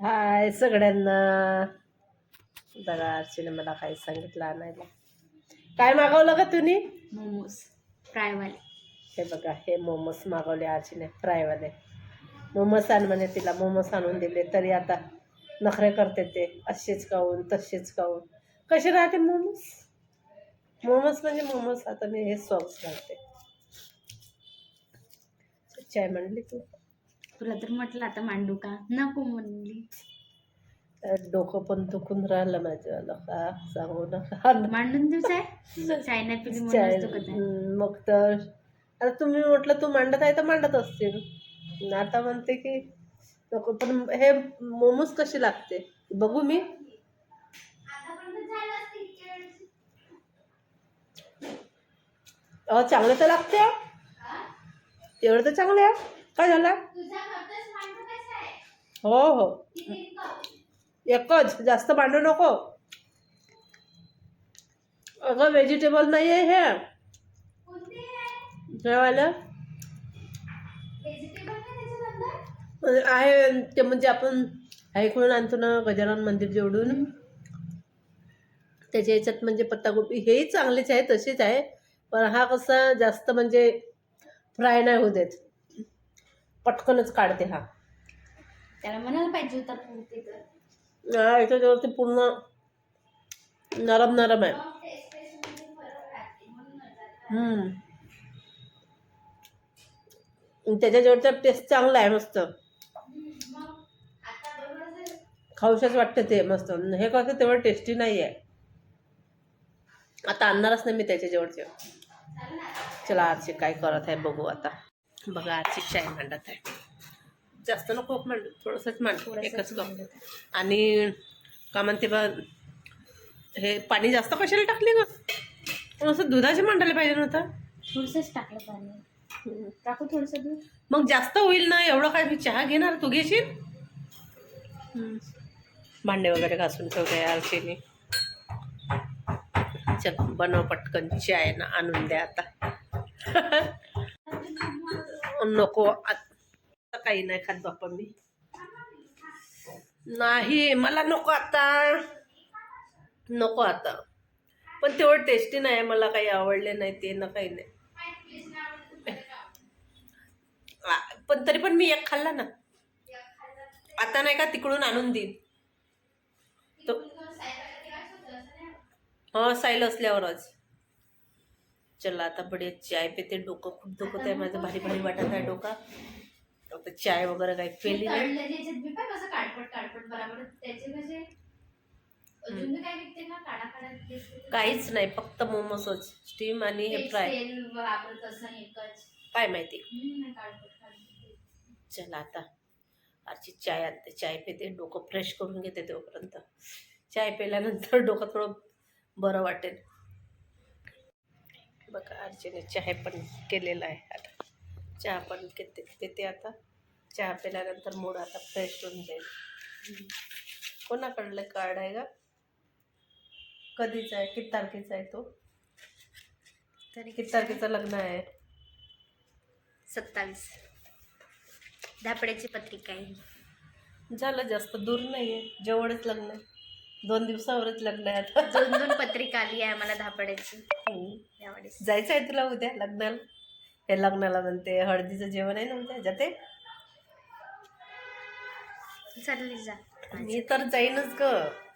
हाय सगळ्यांना. बघा अर्चीने मला काही सांगितलं आणायला. काय मागवलं का तुम्ही? मोमोज फ्रायवाले. हे बघा हे मोमोज मागवले अर्चीने फ्रायवाले. मोमोज आण म्हणे तिला मोमोज आणून दिले. तरी आता नखरे करते ते असेच खाऊन तसेच खाऊन. कसे राहते मोमोज? मोमोज म्हणजे मोमोज. आता मी हे सॉस घालते. चाय म्हणली तू. तुला तर म्हटलं आता मांडू का? नको म्हणली. डोकं पण दुखून राहिलं माझं. का सांगू नका. मांडून देऊ चाय? चाय नाही पिली म्हणून चाय असतो का चाय? हम्म, मग तर. आता तुम्ही म्हटलं तू मांडत आहे तर मांडत असतील आता म्हणते की नको पण हे मोमोज कशी लागते? बघू मी. अहो चांगलं तर लागते. हो. तेवढं तर चांगलं आहे. काय झालं? हो हो. एकच. जास्त मांडू नको. अगं व्हेजिटेबल नाही आहे? हे जेवायला म्हणजे आहे ते म्हणजे आपण ऐकून आणतो ना गजानन मंदिर जेवढून त्याच्या याच्यात म्हणजे पत्तागोबी हेही चांगलेच आहे तसेच आहे. पण हा कसा जास्त म्हणजे फ्राय नाही होऊ देत पटकनच काढते हा. त्याला म्हणायला पाहिजे होता पुरते तर. हा, याच्यावरती पूर्ण नरम नरम आहे. हम्म. त्याच्या जेवढचा टेस्ट चांगला आहे मस्त. खाऊशाच वाटतं ते मस्त. हे कसं तेवढं टेस्टी नाही आहे. आता आणणारच नाही मी त्याच्या जेवढचे चला आरची काय करत आहे बघू आता. बघा आरची चाय मांडत आहे. जास्त नको मांडू थोडंसंच मांडू एकच कप. आणि का म्हणते बा हे पाणी जास्त कशाला टाकले ग? असं दुधाचे मांडायला पाहिजे नव्हतं. थोडंसंच टाकलं पाणी. टाकू थोडंसं दूध? मग जास्त होईल ना एवढं काय मी चहा घेणार? तू घेशील? भांडे वगैरे घासून ठेवते आरशीने चल बनव पटकन चाय ना आणून द्या आता. नको. आता काही नाही खात बाप्पा मी. नाही मला नको आता. नको आता. पण तेवढं टेस्टी नाही मला काही आवडले नाही ते ना काही नाही. पण तरी पण मी एक खाल्ला ना. आता नाही का तिकडून आणून देईन. तो हा साईल असल्यावरच. चला आता बडे चाय पिते डोकं खूप दुखत आहे माझं भारी भारी वाटत आहे डोका. आता चाय वगैरे काही पेली नाही? काहीच नाही फक्त मोमोसच स्टीम आणि हे फ्राय काय माहिती? चला आता आजची चाय आणते चाय पिते डोकं फ्रेश करून घेते तोपर्यंत. चाय पिल्यानंतर डोकं थोडं बरं वाटेल. बघा अर्चीने चहा पण केलेला आहे आता. चहा पण घेते पिते आता? चहा पिल्यानंतर मूड आता फ्रेश होऊन जाईल. कोणाकडलं कार्ड आहे का कधीचा आहे? किती तारखेचा आहे तो? तरी किती तारखेचं लग्न आहे? सत्तावीस. धापड्याची पत्रिका आहे झालं जास्त दूर नाही आहे जवळच लग्न आहे. दोन दिवसावरच लग्न आहे आता. दोन दोन पत्रिका आली आहे मला धापड्याची. हम्म. यावेळेस जायचं आहे तुला उद्या लग्नाला? हे लग्नाला म्हणते हळदीचं जेवण आहे ना उद्या? जाते? चालली जा. मी तर जाईनच ग.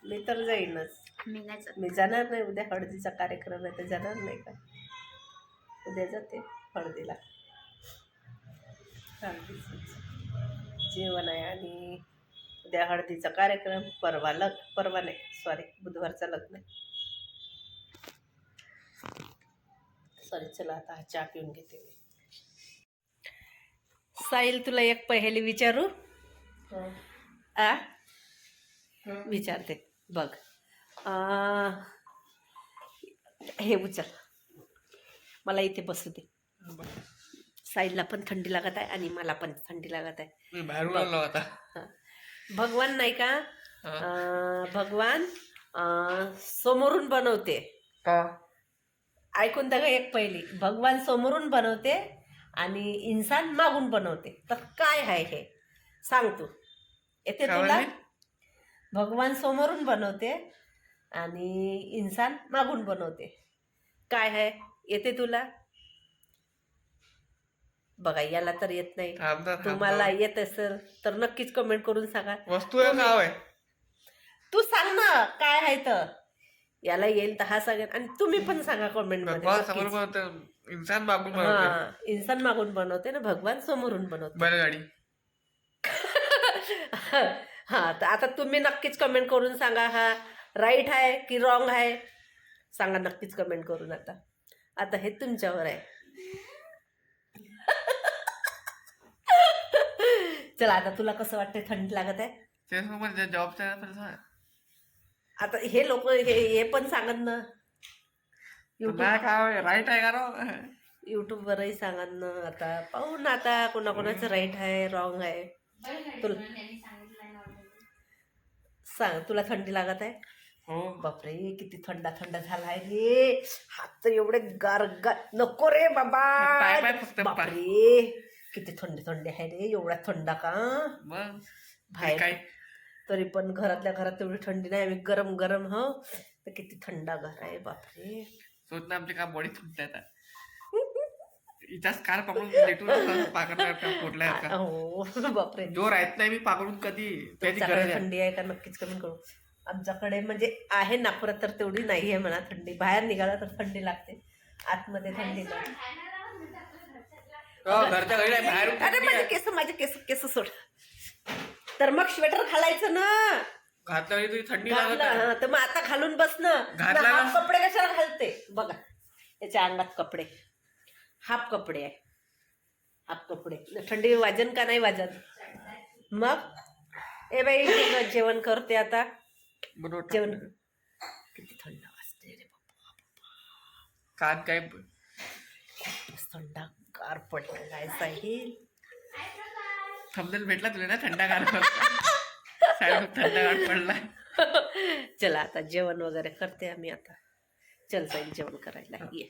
मी तर जाईनच. मी नाही जात. मी जाणार नाही उद्या. हळदीचा कार्यक्रम आहे तर जाणार नाही का? उद्या जाते हळदीला. हळदीचं जेवण आहे आणि उद्या हळदीचा कार्यक्रम. परवा लग परवा नाही. सॉरी बुधवारचा लग्न आहे. सॉरी चला आता हा चहा पिऊन घेते मी. साहिल तुला एक पहेली विचारू? आ? विचारते. बघ. आ, हे उचल. मला इथे बसू दे. साईडला पण थंडी लागत आहे आणि मला पण थंडी लागत आहे. हा. भगवान नाही का? हा. अं, भगवान अं, समोरून बनवते. का? ऐकून का एक पहिली. भगवान समोरून बनवते आणि इन्सान मागून बनवते. तर काय आहे हे? सांग तू. येते काय तुला? म्हणली? भगवान समोरून बनवते आणि इन्सान मागून बनवते. काय आहे? येते तुला? बघा याला तर येत नाही. तुम्हाला. येत असेल तर नक्कीच कमेंट करून सांगा. वस्तू आहे नाव आहे. तू सांग ना काय आहे तर याला येईल तर हा सांगेल आणि तुम्ही पण सांगा कमेंटमध्ये इन्सान मागून हा इन्सान मागून बनवते ना भगवान समोरून बनवते बैलगाडी हा तर आता तुम्ही नक्कीच कमेंट करून सांगा हा राईट आहे की रॉंग आहे. सांगा नक्कीच कमेंट करून आता. आता हे तुमच्यावर आहे. चला आता तुला कसं वाटतंय? थंडी लागत आहे? जॉबच्या. आता हे लोक हे हे पण सांगत ना. युट्यूब काय राईट आहे का राव? युट्यूबवरही सांगत ना. आता पाहू ना आता कोणाकोणाचं राईट आहे रॉंग आहे. तुला- म्हणून त्यांनी सांगितलंय ना already. सांग तुला थंडी लागत आहे? हो. बापरे किती थंडा थंडा झाला आहे रे हात तर एवढे गार गार नको रे बाबा. पाय- पाय फक्त पाय. बापरे किती थंडी थंडी आहे रे एवढा थंडा का? बाहेर काय? तरी पण घरातल्या घरात तेवढी थंडी नाही. आम्ही गरम गरम हो. तर किती थंडा घर आहे बापरे. ना आमची का बॉडी तुटते आता? इथंच कार पकडून लेटून पाकडला हो बापरे. जोर आहेत नाही मी पाकडून कधी. थंडी आहे का? नक्कीच कमेंट करू. आमच्याकडे म्हणजे आहे नागपुरात तर तेवढी नाही आहे म्हणा थंडी. बाहेर निघाला तर थंडी लागते. आतमध्ये थंडी नाही. घरच्यातला. हो, घरच्या घरी नाही, बाहेरून अरे थंडी माझे आहे. केस माझे केस केस सोड. तर मग स्वेटर घालायचं ना. थंडी लागत घातलं आहे. हा, तर मग आता घालून बस ना. घातला ना, ना? हाफ कपडे कशाला घालते? बघा याच्या अंगात कपडे. हाफ कपडे आहे. हाफ कपडे. थंडी वाजन का नाही वाजत? मग? ए बाई जेवण- जेवण करते आता. जेवण. किती थंड वाजते रे बाबा कान काय थंडा गार पडलेला आहे साहिल? थंबनेल भेटला तुला ना थंडागार थंडागार पडला. चला आता जेवण वगैरे करते आम्ही आता. चल जाईल जेवण करायला ये.